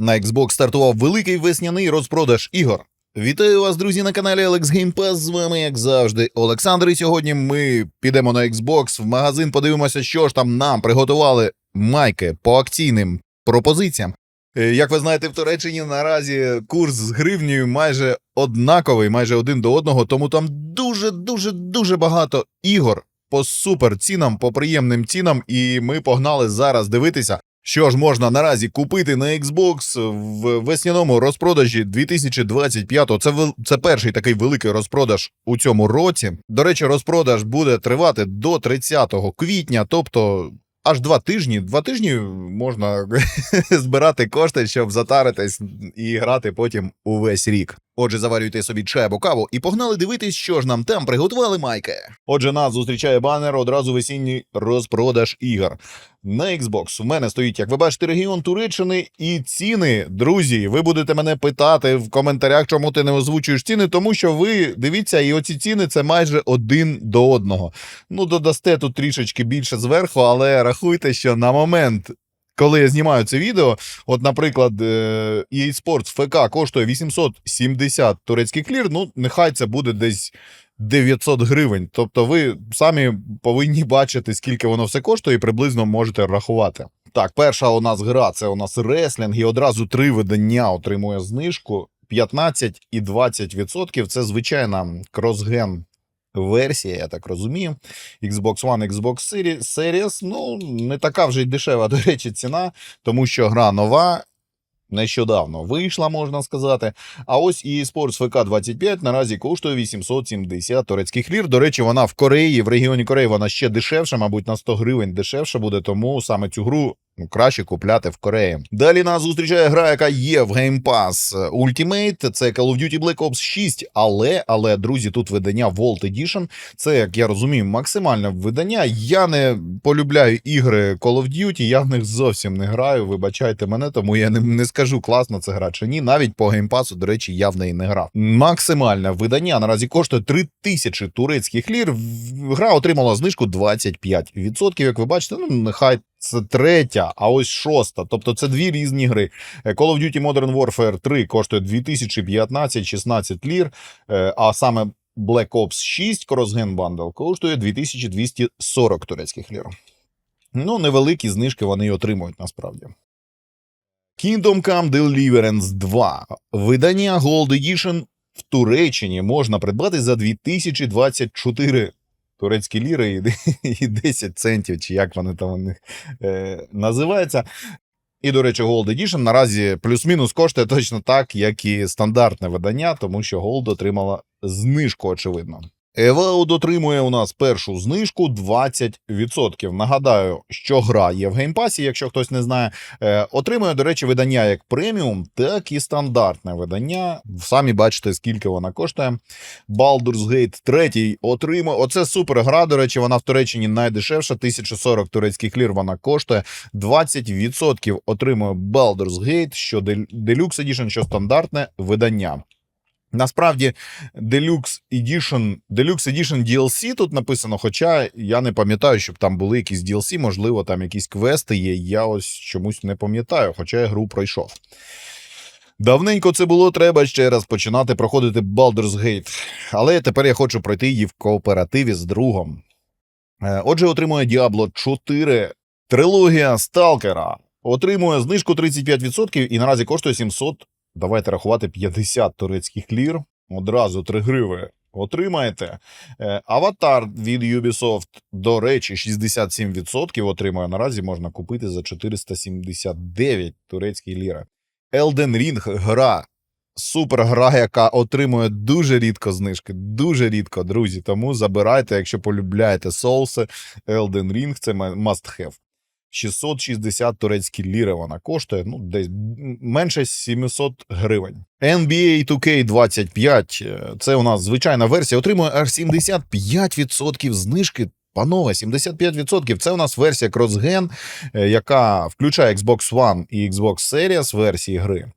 На Xbox стартував великий весняний розпродаж ігор. Вітаю вас, друзі, на каналі Alex Game Pass. З вами, як завжди, Олександр. І сьогодні ми підемо на Xbox в магазин, подивимося, що ж там нам приготували майки по акційним пропозиціям. Е, Як ви знаєте, в Туреччині наразі курс з гривнею майже однаковий, майже один до одного, тому там дуже, дуже, дуже багато ігор по супер цінам, по приємним цінам, і ми погнали зараз дивитися. Що ж можна наразі купити на Xbox в весняному розпродажі 2025-го? Це це перший такий великий розпродаж у цьому році. До речі, розпродаж буде тривати до 30 квітня, тобто аж два тижні. Два тижні можна збирати кошти, щоб затаритись і грати потім увесь рік. Отже, заварюйте собі чай або каву і погнали дивитись, що ж нам там приготували майки. Отже, нас зустрічає банер одразу весінній розпродаж ігор. На Xbox у мене стоїть, як ви бачите, регіон Туреччини і ціни. Друзі, ви будете мене питати в коментарях, чому ти не озвучуєш ціни, тому що ви дивіться, і оці ціни це майже один до одного. Ну, додасте тут трішечки більше зверху, але рахуйте, що на момент. Коли я знімаю це відео, от, наприклад, е, EA Sports ФК коштує 870 турецьких лір, ну, нехай це буде десь 900 гривень. Тобто ви самі повинні бачити, скільки воно все коштує, і приблизно можете рахувати. Так, перша у нас гра це у нас реслінг, і одразу три видання отримує знижку 15 і 20%. Це звичайна кросген версія, я так розумію. Xbox One, Xbox Series, ну, не така вже й дешева, до речі, ціна, тому що гра нова. Нещодавно вийшла, можна сказати. А ось і Sports VK 25 наразі коштує 870 турецьких лір. До речі, вона в Кореї, в регіоні Кореї вона ще дешевша, мабуть, на 100 гривень дешевше буде, тому саме цю гру краще купляти в Кореї. Далі нас зустрічає гра, яка є в Game Pass Ultimate. Це Call of Duty Black Ops 6. Але, але, друзі, тут видання Vault Edition. Це, як я розумію, максимальне видання. Я не полюбляю ігри Call of Duty, я в них зовсім не граю. Вибачайте мене, тому я не, не скажу, класна це гра чи ні. Навіть по геймпасу, до речі, я в неї не грав. Максимальне видання наразі коштує 3000 турецьких лір. Гра отримала знижку 25%. Як ви бачите, ну нехай. Це третя, а ось шоста. Тобто це дві різні гри. Е, Call of Duty Modern Warfare 3 коштує 2015-16 лір, е, а саме Black Ops 6 Crossgen Bundle коштує 2240 турецьких лір. Ну, невеликі знижки вони й отримують насправді. Kingdom Come Deliverance 2. Видання Gold Edition в Туреччині можна придбати за 2024 турецькі ліри і, і 10 центів, чи як вони там у них е, називаються. І, до речі, Gold Edition наразі плюс-мінус коштує точно так, як і стандартне видання, тому що Gold отримала знижку, очевидно. Evoud дотримує у нас першу знижку 20%. Нагадаю, що гра є в геймпасі, якщо хтось не знає. Е, отримує, до речі, видання як преміум, так і стандартне видання. Самі бачите, скільки вона коштує. Baldur's Gate 3 отримує. Оце супер гра. До речі, вона в Туреччині найдешевша. 1040 турецьких лір вона коштує. 20% отримує Baldur's Gate, що Del- Deluxe Edition, що стандартне видання. Насправді, Deluxe Edition, Deluxe Edition DLC тут написано, хоча я не пам'ятаю, щоб там були якісь DLC, можливо, там якісь квести є. Я ось чомусь не пам'ятаю, хоча я гру пройшов. Давненько це було, треба ще раз починати проходити Baldur's Gate. Але тепер я хочу пройти її в кооперативі з другом. Е, Отже, отримує Diablo 4 трилогія Сталкера. Отримує знижку 35% і наразі коштує 700 давайте рахувати 50 турецьких лір. Одразу 3 гриви отримаєте. Е, Аватар від Ubisoft, до речі, 67% отримує. Наразі можна купити за 479 турецькі ліри. Elden Ring гра. Супер гра, яка отримує дуже рідко знижки. Дуже рідко, друзі. Тому забирайте, якщо полюбляєте соуси. Elden Ring це must have. 660 турецькі ліри вона коштує, ну, десь менше 700 гривень. NBA 2K25, е, це у нас звичайна версія, отримує аж 75% знижки. Панове, 75%. Це у нас версія CrossGen, е, яка включає Xbox One і Xbox Series версії гри.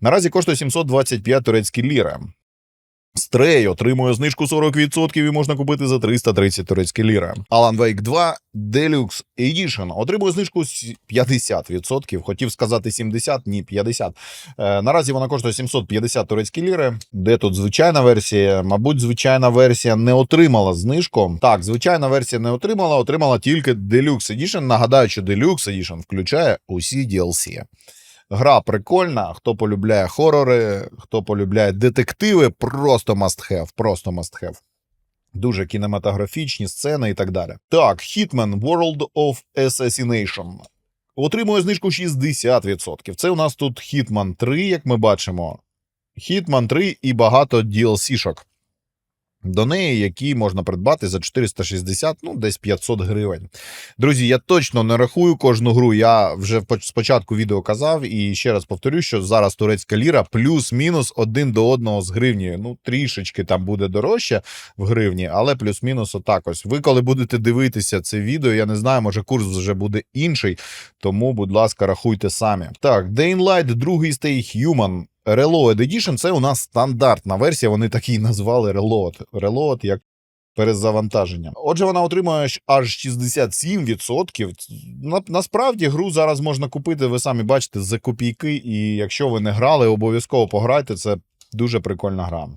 Наразі коштує 725 турецькі ліри. Стрей отримує знижку 40% і можна купити за 330 турецькі ліри. Alan Wake 2 Deluxe Edition отримує знижку 50%. Хотів сказати 70, ні, 50. Е, наразі вона коштує 750 турецькі ліри. Де тут звичайна версія? Мабуть, звичайна версія не отримала знижку. Так, звичайна версія не отримала, отримала тільки Deluxe Edition. Нагадаю, що Deluxe Edition включає усі DLC. Гра прикольна. Хто полюбляє хорори, хто полюбляє детективи, просто must have, просто must have. Дуже кінематографічні сцени і так далі. Так, Hitman World of Assassination. Отримує знижку 60%. Це у нас тут Hitman 3, як ми бачимо. Hitman 3 і багато DLC-шок. До неї, які можна придбати за 460, ну десь 500 гривень. Друзі, я точно не рахую кожну гру. Я вже спочатку відео казав і ще раз повторю, що зараз турецька ліра плюс-мінус один до одного з гривні. Ну, трішечки там буде дорожче в гривні, але плюс-мінус отак ось. Ви коли будете дивитися це відео, я не знаю, може курс вже буде інший, тому, будь ласка, рахуйте самі. Так, Light, другий Stay Human. Reload Edition це у нас стандартна версія. Вони так і назвали Reload. Reload як перезавантаження. Отже, вона отримує аж 67%. На, насправді гру зараз можна купити, ви самі бачите, за копійки. І якщо ви не грали, обов'язково пограйте. Це дуже прикольна гра.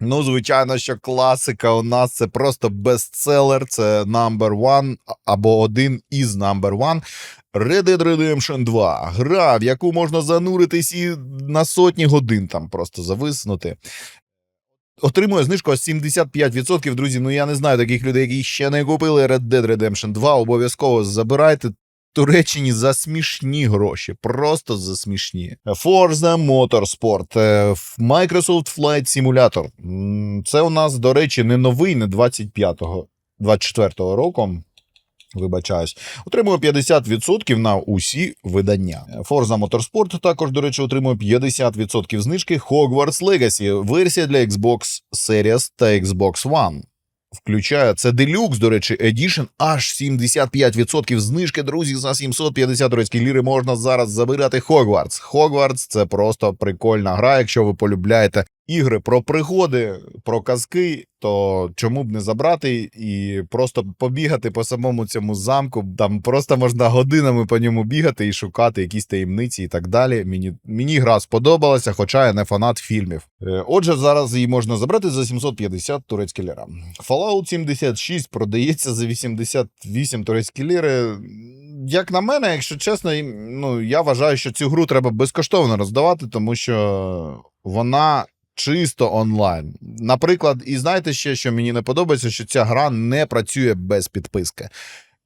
Ну, звичайно, що класика у нас це просто бестселер, це number one або один із number one. Red Dead Redemption 2. Гра, в яку можна зануритись і на сотні годин там просто зависнути. Отримує знижку 75%, друзі. Ну я не знаю таких людей, які ще не купили Red Dead Redemption 2. Обов'язково забирайте. Туреччині за смішні гроші, просто за смішні. Forza Motorsport, е, Microsoft Flight Simulator. Це у нас, до речі, не новий, не 25-го, 24-го року. Вибачаюсь, отримує 50% на усі видання. Forza Motorsport також, до речі, отримує 50% знижки. Hogwarts Legacy, версія для Xbox Series та Xbox One. Включає це делюкс, до речі, Edition, аж 75% знижки, друзі, за 750 турецькі ліри можна зараз забирати. Хогвартс. Хогвартс – це просто прикольна гра, якщо ви полюбляєте ігри про пригоди, про казки, то чому б не забрати і просто побігати по самому цьому замку. Там просто можна годинами по ньому бігати і шукати якісь таємниці і так далі. Мені, мені гра сподобалася, хоча я не фанат фільмів. Е, Отже, зараз її можна забрати за 750 турецькі ліра. Fallout 76 продається за 88 турецькі ліри. Як на мене, якщо чесно, ну я вважаю, що цю гру треба безкоштовно роздавати, тому що вона чисто онлайн. Наприклад, і знаєте ще, що мені не подобається, що ця гра не працює без підписки.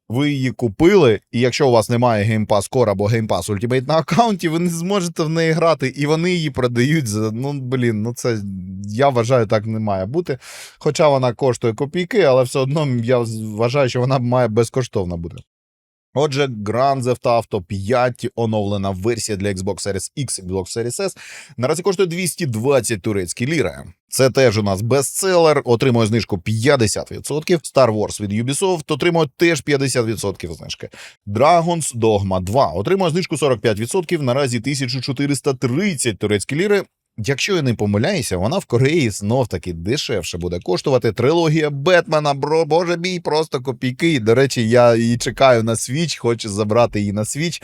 Ви її купили, і якщо у вас немає Game Pass Core або Game Pass Ultimate на аккаунті, ви не зможете в неї грати, і вони її продають за. Ну, блін, ну це я вважаю, так не має бути. Хоча вона коштує копійки, але все одно я вважаю, що вона має безкоштовна бути. Отже, Grand Theft Auto 5 оновлена версія для Xbox Series X і Xbox Series S наразі коштує 220 турецькі ліри. Це теж у нас бестселер, отримує знижку 50%. Star Wars від Ubisoft отримує теж 50% знижки. Dragon's Dogma 2 отримує знижку 45%, наразі 1430 турецькі ліри. Якщо я не помиляюся, вона в Кореї знов таки дешевше буде коштувати. Трилогія Бетмена, бро, боже мій, просто копійки. До речі, я її чекаю на свіч, хочу забрати її на свіч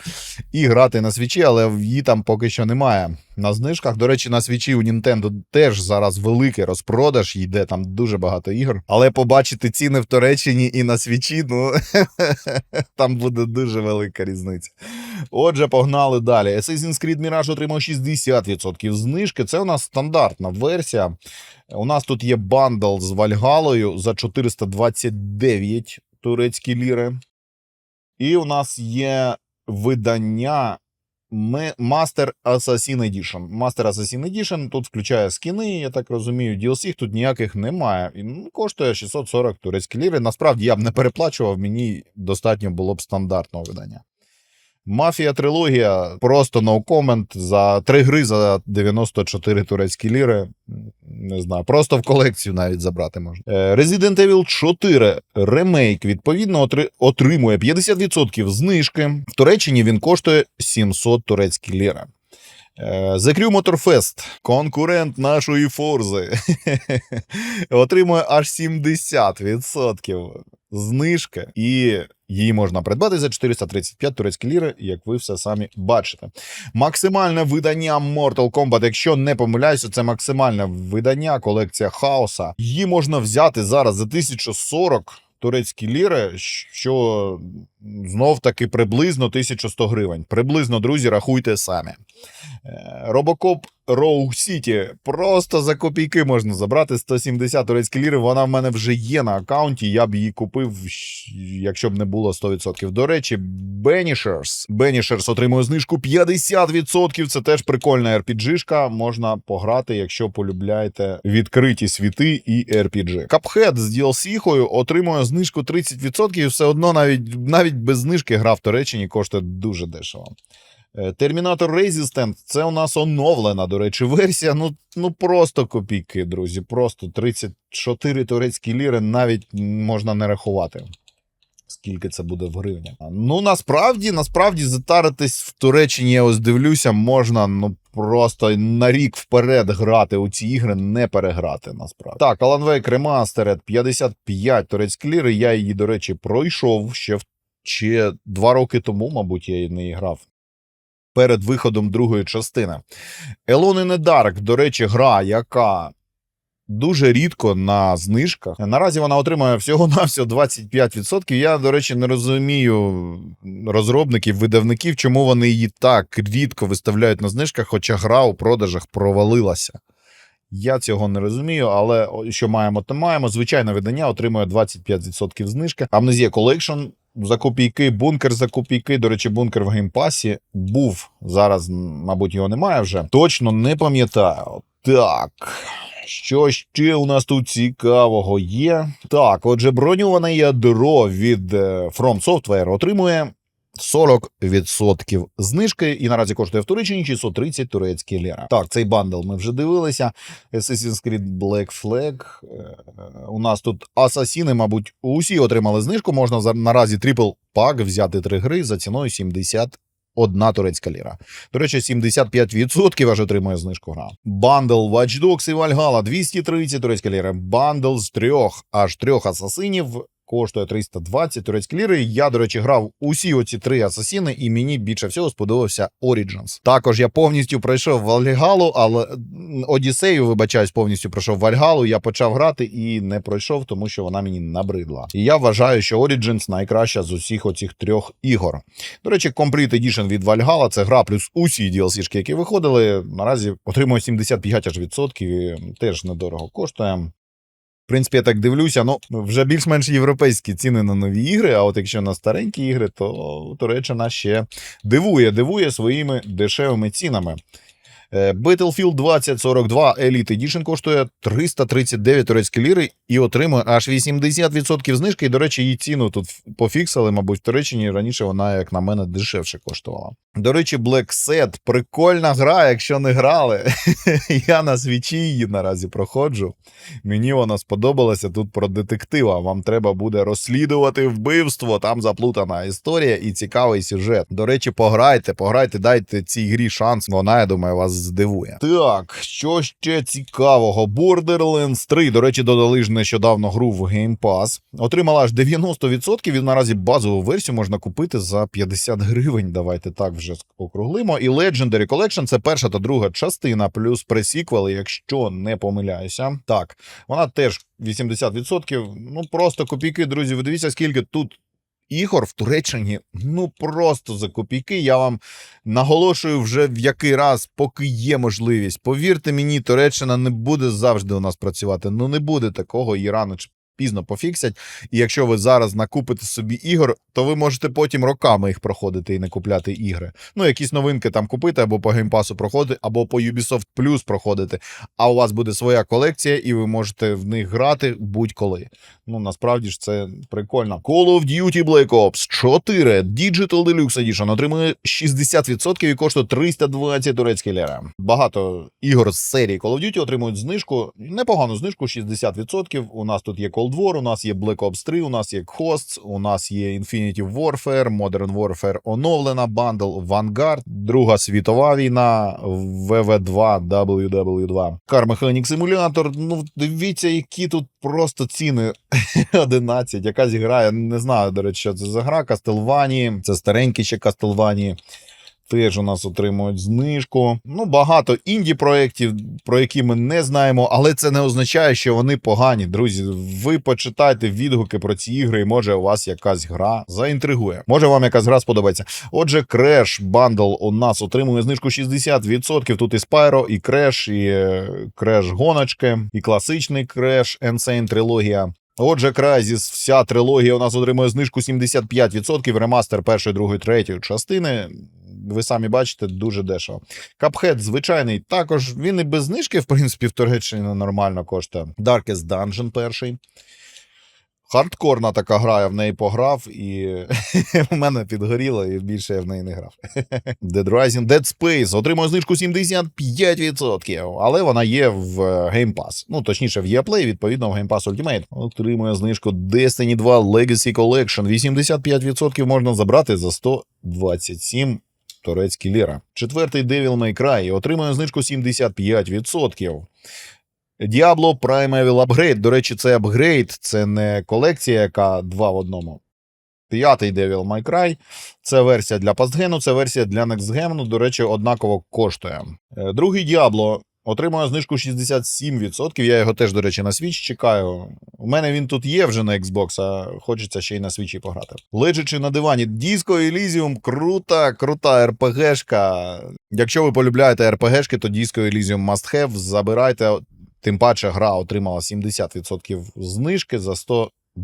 і грати на свічі, але її там поки що немає. На знижках. До речі, на свічі у Nintendo теж зараз великий розпродаж, йде там дуже багато ігор. Але побачити ціни в Туреччині і на свічі, ну там буде дуже велика різниця. Отже, погнали далі. Assassin's Creed Mirage отримав 60% знижки. Це у нас стандартна версія. У нас тут є бандл з Вальгалою за 429 турецькі ліри. І у нас є видання Master Assassin Edition. Master Assassin Edition тут включає скіни, я так розумію, DLC тут ніяких немає. І ну, коштує 640 турецькі ліри. Насправді я б не переплачував, мені достатньо було б стандартного видання. Мафія трилогія просто no comment за три гри за 94 турецькі ліри. Не знаю, просто в колекцію навіть забрати можна. Е, Resident Evil 4 ремейк відповідно отримує 50% знижки. В Туреччині він коштує 700 турецькі ліри. Е, The Crew Motorfest, конкурент нашої Форзи, отримує аж 70% знижки, і її можна придбати за 435 турецькі ліри, як ви все самі бачите. Максимальне видання Mortal Kombat, якщо не помиляюся, це максимальне видання, колекція хаоса. Її можна взяти зараз за 1040 турецькі ліри, що знов таки приблизно 1100 гривень. Приблизно, друзі, рахуйте самі. Е, Робокоп Роу Сіті просто за копійки можна забрати 170 турецькі ліри. Вона в мене вже є на аккаунті. Я б її купив, якщо б не було 100%. До речі, Benishers. Benishers отримує знижку 50%. Це теж прикольна RPG-шка. Можна пограти, якщо полюбляєте відкриті світи і RPG. Cuphead з DLC-хою отримує знижку 30%. І все одно навіть навіть без знижки гра в Туреччині коштує дуже дешево. Е, Термінатор Resistant це у нас оновлена, до речі, версія. Ну, ну просто копійки, друзі. Просто 34 турецькі ліри навіть можна не рахувати. Скільки це буде в гривні? Ну насправді, насправді, затаритись в Туреччині, я ось дивлюся, можна ну просто на рік вперед грати у ці ігри, не переграти. Насправді так, Alan Wake Remastered 55 турецькі ліри. Я її, до речі, пройшов ще в ще два роки тому, мабуть, я не грав перед виходом другої частини. The Dark, до речі, гра, яка дуже рідко на знижках. Наразі вона отримує всього-навсього 25%. Я, до речі, не розумію розробників, видавників, чому вони її так рідко виставляють на знижках, хоча гра у продажах провалилася. Я цього не розумію, але що маємо, то маємо. Звичайне видання отримує 25% знижки. Amnesia Collection за копійки, бункер за копійки. До речі, бункер в геймпасі був. Зараз, мабуть, його немає вже. Точно не пам'ятаю. Так. Що ще у нас тут цікавого є? Так, отже, броньоване ядро від е, From Software отримує 40% знижки і наразі коштує в Туреччині 630 турецькі ліра. Так, цей бандл ми вже дивилися. Assassin's Creed Black Flag. Е, У нас тут асасіни, мабуть, усі отримали знижку. Можна наразі трипл пак взяти три гри за ціною 70 Одна турецька ліра. До речі, 75% аж отримує знижку гра. Бандл Watch Dogs і Valhalla 230 турецька ліра. Бандл з трьох аж трьох асасинів коштує 320 турецькі ліри. Я, до речі, грав усі оці три асасіни, і мені більше всього сподобався Origins. Також я повністю пройшов Вальгалу, але Одіссею, вибачаюсь, повністю пройшов Вальгалу. Я почав грати і не пройшов, тому що вона мені набридла. І я вважаю, що Origins найкраща з усіх оцих трьох ігор. До речі, Complete Edition від Valhalla це гра плюс усі DLC-шки, які виходили. Наразі отримує 75 аж відсотків, теж недорого коштує. В принципі, я так дивлюся, ну вже більш-менш європейські ціни на нові ігри. А от якщо на старенькі ігри, то Туреччина ще дивує, дивує своїми дешевими цінами. Е, Battlefield 2042 Elite Edition коштує 339 турецькі ліри і отримує аж 80% знижки. І, до речі, її ціну тут пофіксили, мабуть, в Туреччині раніше вона, як на мене, дешевше коштувала. До речі, Black Set прикольна гра, якщо не грали. Я на свічі її наразі проходжу. Мені вона сподобалася тут про детектива. Вам треба буде розслідувати вбивство. Там заплутана історія і цікавий сюжет. До речі, пограйте, пограйте, дайте цій грі шанс. Вона, я думаю, вас здивує. Так, що ще цікавого? Borderlands 3, до речі, додали ж нещодавно гру в Game Pass. Отримала аж 90% і наразі базову версію можна купити за 50 гривень. Давайте так вже округлимо. І Legendary Collection це перша та друга частина, плюс пресіквели, якщо не помиляюся. Так, вона теж 80%. Ну просто копійки, друзі. Ви дивіться, скільки тут. Ігор в Туреччині ну просто за копійки. Я вам наголошую вже в який раз, поки є можливість. Повірте мені, Туреччина не буде завжди у нас працювати. Ну не буде такого і рано чи пізно пофіксять. І якщо ви зараз накупите собі ігор, то ви можете потім роками їх проходити і не купляти ігри. Ну, якісь новинки там купити, або по геймпасу проходити, або по Ubisoft Plus проходити. А у вас буде своя колекція, і ви можете в них грати будь-коли. Ну насправді ж це прикольно. Call of Duty Black Ops 4 Digital Deluxe Edition отримує 60% і коштує 320 турецькі ліри. Багато ігор з серії Call of Duty отримують знижку, непогану знижку 60%. У нас тут є Call Cold War, у нас є Black Ops 3, у нас є Hosts, у нас є Infinity Warfare, Modern Warfare оновлена, бандл Vanguard, Друга світова війна, VV2, WW2, Car Mechanic Simulator. Ну, дивіться, які тут просто ціни 11. Якась гра, не знаю, до речі, що це за гра. Castlevania, це старенькі ще Castlevania. Теж у нас отримують знижку. Ну, багато інді проєктів, про які ми не знаємо, але це не означає, що вони погані. Друзі, ви почитайте відгуки про ці ігри, і може у вас якась гра заінтригує. Може вам якась гра сподобається. Отже, Crash Bundle у нас отримує знижку 60%. Тут і Spyro, і Crash, і е, Crash гоночки, і класичний Crash Insane трилогія. Отже, Crysis, вся трилогія у нас отримує знижку 75%, ремастер першої, другої, третьої частини. Ви самі бачите, дуже дешево. Cuphead звичайний, також він і без знижки, в принципі, в Туреччині нормально коштує. Darkest Dungeon перший. Хардкорна така гра, я в неї пограв, і в мене підгоріло, і більше я в неї не грав. Dead Rising, Dead Space отримує знижку 75%, але вона є в Game Pass. Ну, точніше, в EAPLAY, відповідно, в Game Pass Ultimate. Отримує знижку Destiny 2 Legacy Collection. 85% можна забрати за 127 турецькі ліра. Четвертий Devil May Cry отримує знижку 75%. Diablo Prime Evil Upgrade. До речі, це апгрейд, це не колекція, яка два в одному. П'ятий Devil May Cry. Це версія для пастгену, це версія для NextGen. До речі, однаково коштує. Е, Другий Diablo отримує знижку 67%. Я його теж, до речі, на Switch чекаю. У мене він тут є вже на Xbox, а хочеться ще й на Switch пограти. Лежачи на дивані, Disco Elysium, крута, крута РПГшка. Якщо ви полюбляєте РПГшки, то Disco Elysium must have. Забирайте. Тим паче гра отримала 70% знижки за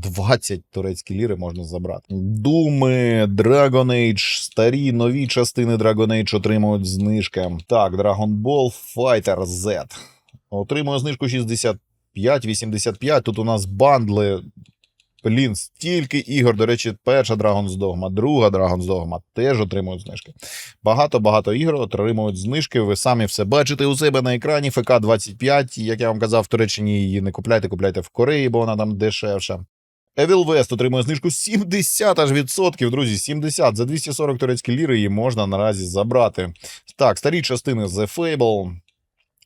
120 турецькі ліри можна забрати. Думи, Dragon Age, старі нові частини Dragon Age отримують знижки. Так, Dragon Ball Fighter Z. Отримує знижку 65-85. Тут у нас бандли. Блін, стільки ігор. До речі, перша Dragon's Dogma, друга Dragon's Dogma теж отримують знижки. Багато-багато ігор отримують знижки. Ви самі все бачите у себе на екрані. ФК 25. Як я вам казав, в Туреччині її не купляйте, купляйте в Кореї, бо вона там дешевша. Evil West отримує знижку 70 аж відсотків, друзі. 70. За 240 турецькі ліри її можна наразі забрати. Так, старі частини The Fable.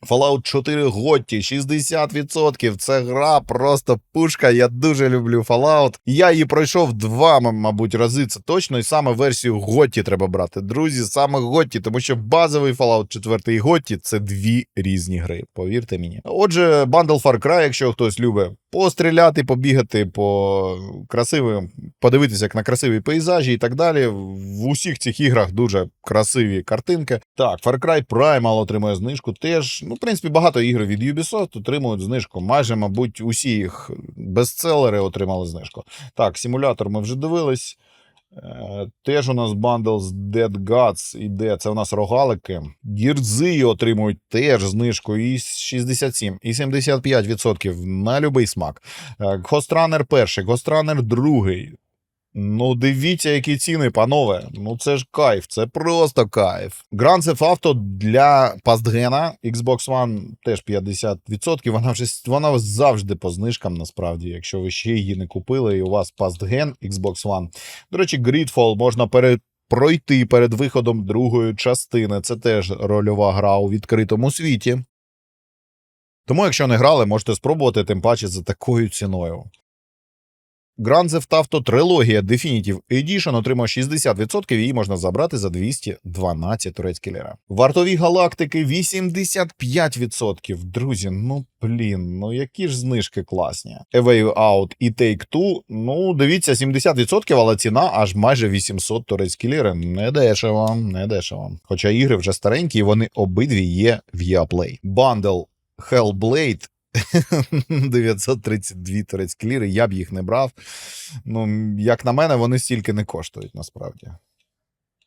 Fallout 4 Готті, 60%. Це гра просто пушка. Я дуже люблю Fallout. Я її пройшов два, мабуть, рази. Це точно. І саме версію Готті треба брати. Друзі, саме Готті, тому що базовий Fallout 4 і Готті це дві різні гри. Повірте мені. Отже, Bundle Far Cry, якщо хтось любить постріляти, побігати по красивим, подивитися як на красиві пейзажі і так далі. В усіх цих іграх дуже красиві картинки. Так, Far Cry Primal отримує знижку. Теж, ну, в принципі, багато ігр від Ubisoft отримують знижку. Майже, мабуть, усі їх бестселери отримали знижку. Так, симулятор ми вже дивились. Е, Теж у нас бандл з Dead Gods іде. Це у нас рогалики. Гірзи отримують теж знижку і 67, і 75% на будь-який смак. Runner перший, Runner другий. Ну, дивіться, які ціни, панове. Ну це ж кайф, це просто кайф. Grand Theft Auto для пастгена Xbox One теж 50%. Вона вже вона завжди по знижкам, насправді, якщо ви ще її не купили, і у вас пастген Xbox One. До речі, Gridfall можна. Пройти перед виходом другої частини. Це теж рольова гра у відкритому світі. Тому, якщо не грали, можете спробувати, тим паче за такою ціною. Grand Theft Auto трилогія Definitive Edition отримав 60%, її можна забрати за 212 турецькі ліра. Вартові галактики 85%. Друзі, ну блін, ну які ж знижки класні. A Way Out і Take-Two, ну дивіться, 70%, але ціна аж майже 800 турецькі ліри. Не дешево, не дешево. Хоча ігри вже старенькі, вони обидві є в EAPLAY. Bundle Hellblade 932 турецькі ліри, я б їх не брав. Ну, як на мене, вони стільки не коштують насправді.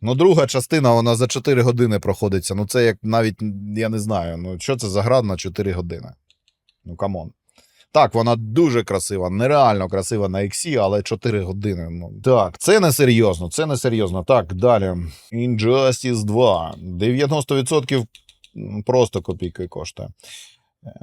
Ну, друга частина, вона за 4 години проходиться. Ну, це як навіть, я не знаю, ну що це за гра на 4 години? Ну, камон. Так, вона дуже красива, нереально красива на іксі, але 4 години. Ну так, це не серйозно, це не серйозно. Так, далі. Injustice 2. 90% просто копійки коштує.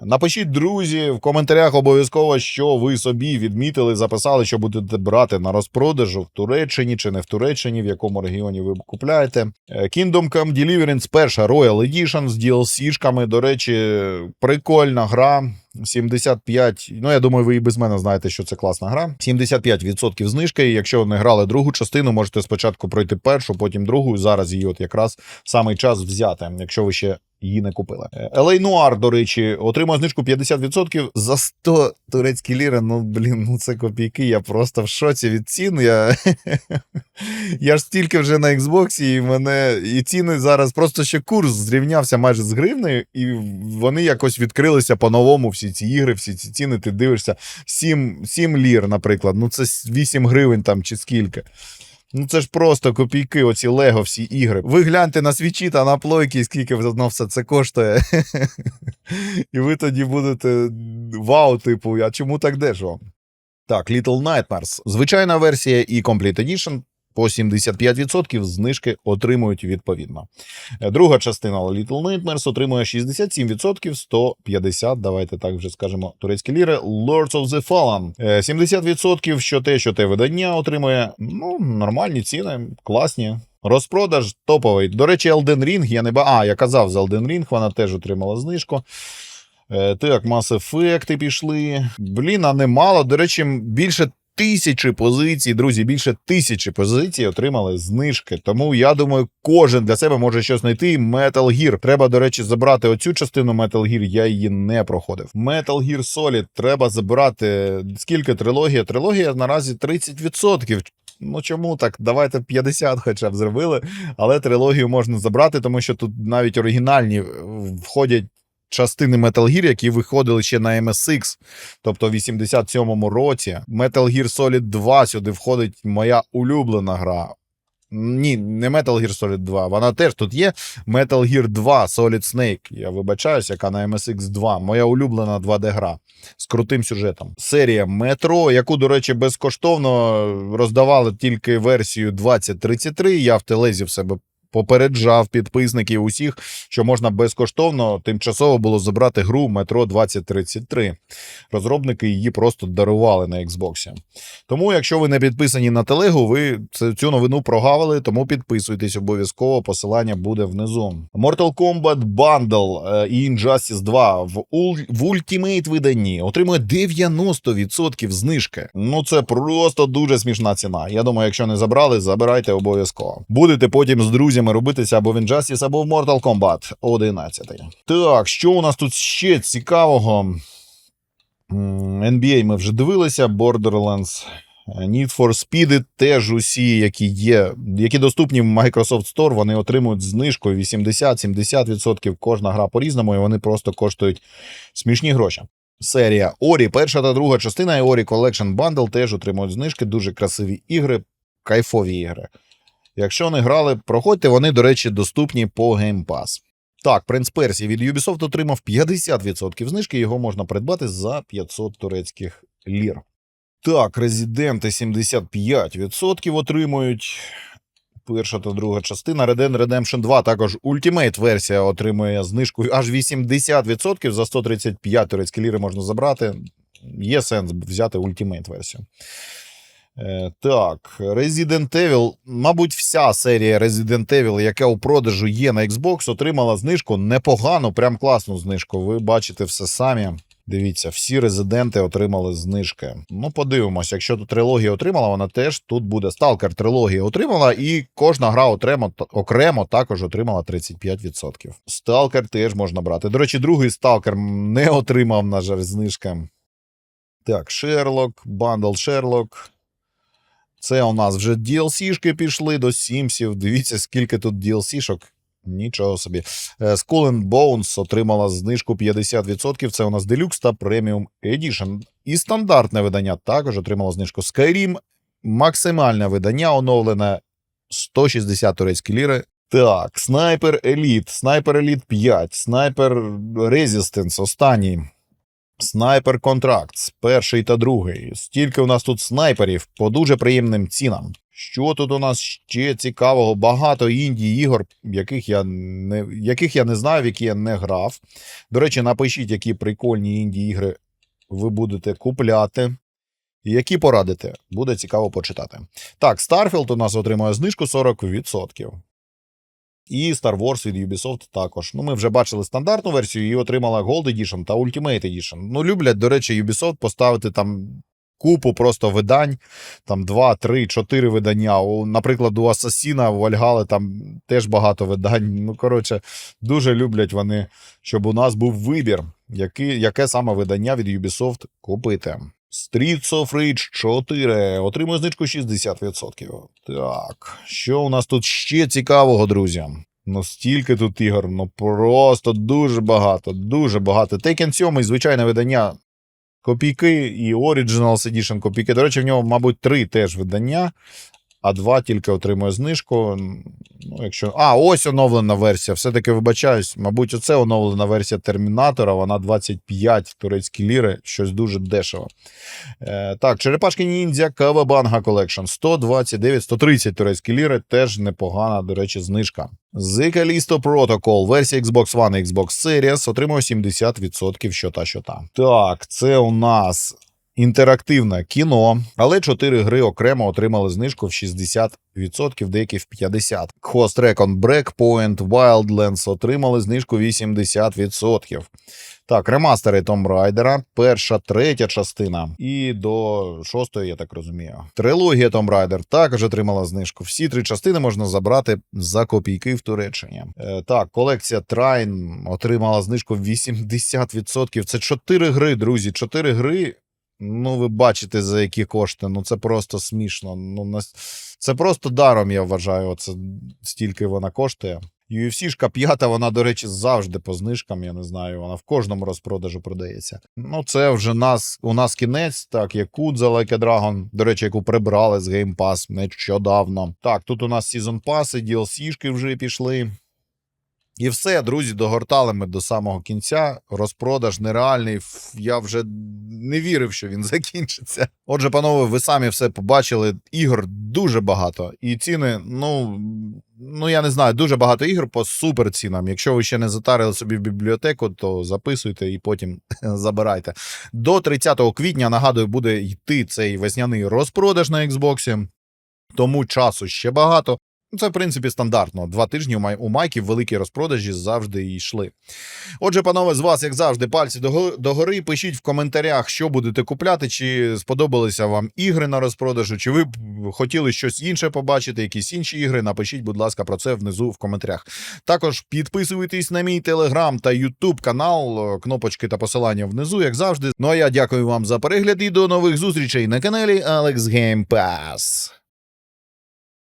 Напишіть, друзі, в коментарях обов'язково, що ви собі відмітили, записали, що будете брати на розпродажу в Туреччині чи не в Туреччині, в якому регіоні ви купляєте. Е, Kingdom Come Deliverance перша Royal Edition з DLC-шками. До речі, прикольна гра. 75, ну я думаю, ви і без мене знаєте, що це класна гра. 75% знижки. Якщо не грали другу частину, можете спочатку пройти першу, потім другу. Зараз її от якраз самий час взяти, якщо ви ще її не купили. Е, LA Noir, до речі, отримує знижку 50% за 100 турецькі ліри. Ну блін, ну це копійки. Я просто в шоці від цін. Я, я ж стільки вже на Xbox, і мене і ціни зараз просто ще курс зрівнявся майже з гривнею, і вони якось відкрилися по-новому. Всі ці ігри, всі ці ціни. Ти дивишся 7, 7 лір, наприклад. Ну це 8 гривень там чи скільки. Ну це ж просто копійки, оці Лего, всі ігри. Ви гляньте на свічі та на плойки, скільки воно все це коштує. І ви тоді будете вау, типу, а чому так дешево? Так, Little Nightmares. Звичайна версія і Complete Edition по 75% знижки отримують відповідно. Е, Друга частина Little Nightmares отримує 67%, 150, давайте так вже скажемо, турецькі ліри. Lords of the Fallen. Е, 70% що те, що те видання отримує. Ну, нормальні ціни, класні. Розпродаж топовий. До речі, Elden Ring, я не ба. А, я казав за Elden Ring, вона теж отримала знижку. Е, Так, Mass Effect пішли. Блін, а немало. До речі, більше тисячі позицій, друзі, більше тисячі позицій отримали знижки. Тому я думаю, кожен для себе може щось знайти. Metal Gear. Треба, до речі, забрати оцю частину Metal Gear, я її не проходив. Metal Gear Solid треба забирати. Скільки трилогія? Трилогія наразі 30%. Ну чому так? Давайте 50 хоча б зробили, але трилогію можна забрати, тому що тут навіть оригінальні входять частини Metal Gear, які виходили ще на MSX, тобто в 87-му році. Metal Gear Solid 2 сюди входить моя улюблена гра. Ні, не Metal Gear Solid 2, вона теж тут є. Metal Gear 2 Solid Snake. Я вибачаюсь, яка на MSX 2. Моя улюблена 2D-гра з крутим сюжетом. Серія Метро, яку, до речі, безкоштовно роздавали тільки версію 2033. Я в телезі в себе попереджав підписників усіх, що можна безкоштовно тимчасово було забрати гру Метро 2033. Розробники її просто дарували на Xbox. Тому, якщо ви не підписані на телегу, ви цю новину прогавили, тому підписуйтесь обов'язково. Посилання буде внизу. Mortal Kombat Bundle е, і Injustice 2 в, в Ultimate виданні отримує 90% знижки. Ну це просто дуже смішна ціна. Я думаю, якщо не забрали, забирайте обов'язково. Будете потім з друзями робитися або в Injustice, або в Mortal Kombat 11. Так, що у нас тут ще цікавого? NBA ми вже дивилися, Borderlands. Need for Speed теж усі, які є, які доступні в Microsoft Store, вони отримують знижку 80-70%. Кожна гра по-різному, і вони просто коштують смішні гроші. Серія Ori, перша та друга частина і Ori Collection Bundle теж отримують знижки, дуже красиві ігри, кайфові ігри. Якщо не грали, проходьте, вони, до речі, доступні по Game Pass. Так, Принц Персії від Ubisoft отримав 50% знижки, його можна придбати за 500 турецьких лір. Так, резиденти 75% отримують. Перша та друга частина. Red Dead Redemption 2 також Ultimate версія отримує знижку аж 80% за 135 турецькі ліри можна забрати. Є сенс взяти Ultimate версію. Так, Resident Evil, мабуть, вся серія Resident Evil, яка у продажу є на Xbox, отримала знижку непогану, прям класну знижку. Ви бачите все самі. Дивіться, всі резиденти отримали знижки. Ну, подивимось, якщо тут трилогія отримала, вона теж тут буде. Stalker трилогія отримала, і кожна гра окремо, окремо також отримала 35%. Stalker теж можна брати. До речі, другий Stalker не отримав, на жаль, знижки. Так, Шерлок, бандл Шерлок. Це у нас вже DLC-шки пішли до Сімсів. Дивіться, скільки тут DLC-шок. Нічого собі. Е, Skull and Bones отримала знижку 50%. Це у нас Deluxe та Premium Edition. І стандартне видання також отримало знижку. Skyrim максимальне видання оновлене 160 турецькі ліри. Так, Sniper Elite, Sniper Elite 5, Sniper Resistance останній. Снайпер Контракт, перший та другий. Стільки у нас тут снайперів по дуже приємним цінам. Що тут у нас ще цікавого? Багато інді ігор, яких я не, яких я не знаю, в які я не грав. До речі, напишіть, які прикольні інді ігри ви будете купляти. Які порадите, буде цікаво почитати. Так, Starfield у нас отримує знижку 40%. І Star Wars від Ubisoft також. Ну, ми вже бачили стандартну версію і отримала Gold Edition та Ultimate Edition. Ну, люблять, до речі, Ubisoft поставити там купу просто видань, там 2, 3, 4 видання. У, наприклад, у Асасіна, у Вальгали там теж багато видань. Ну, коротше, дуже люблять вони, щоб у нас був вибір, який, яке саме видання від Ubisoft купити. Streets of Rage 4 отримує знижку 60%. Так, що у нас тут ще цікавого, друзі? Ну, стільки тут ігор, ну просто дуже багато, дуже багато. Tekken 7, звичайне видання. Копійки і Originals Edition копійки. До речі, в нього, мабуть, три теж видання, а два тільки отримує знижку. Ну, якщо... А, ось оновлена версія. Все-таки вибачаюсь. Мабуть, оце оновлена версія Термінатора. Вона 25 турецькі ліри, щось дуже дешево. Е, так, Черепашки Ніндзя Кавабанга Collection 129-130 турецькі ліри. Теж непогана, до речі, знижка. Callisto Protocol, версія Xbox One і Xbox Series отримує 70% щота щота. Так, це у нас інтерактивне кіно, але 4 гри окремо отримали знижку в 60%, деякі в 50%. Ghost Recon Breakpoint, Wildlands отримали знижку 80%. Так, ремастери Tomb Raider, перша, третя частина і до шостої, я так розумію. Трилогія Tomb Raider також отримала знижку. Всі три частини можна забрати за копійки в Туреччині. Е, так, колекція Trine отримала знижку 80%. Це 4 гри, друзі. 4 гри. Ну, ви бачите, за які кошти. Ну, це просто смішно. Ну. Це просто даром, я вважаю. Оце стільки вона коштує. UFC-шка п'ята, вона, до речі, завжди по знижкам, я не знаю, вона в кожному розпродажу продається. Ну, це вже нас, у нас кінець, так, Якудза Like a Dragon, до речі, яку прибрали з Game Pass нещодавно. Так, тут у нас Season Pass, DLC-шки вже пішли. І все, друзі, догортали ми до самого кінця. Розпродаж нереальний. Я вже не вірив, що він закінчиться. Отже, панове, ви самі все побачили. Ігор дуже багато. І ціни, ну, ну я не знаю, дуже багато ігор по супер цінам. Якщо ви ще не затарили собі в бібліотеку, то записуйте і потім забирайте. До 30 квітня, нагадую, буде йти цей весняний розпродаж на Xbox. Тому часу ще багато. Ну, Це, в принципі, стандартно. Два тижні у, май... майків великі розпродажі завжди йшли. Отже, панове, з вас, як завжди, пальці догори. Пишіть в коментарях, що будете купляти, чи сподобалися вам ігри на розпродажу, чи ви б хотіли щось інше побачити, якісь інші ігри. Напишіть, будь ласка, про це внизу в коментарях. Також підписуйтесь на мій телеграм та ютуб канал, кнопочки та посилання внизу, як завжди. Ну а я дякую вам за перегляд і до нових зустрічей на каналі Alex Game Pass.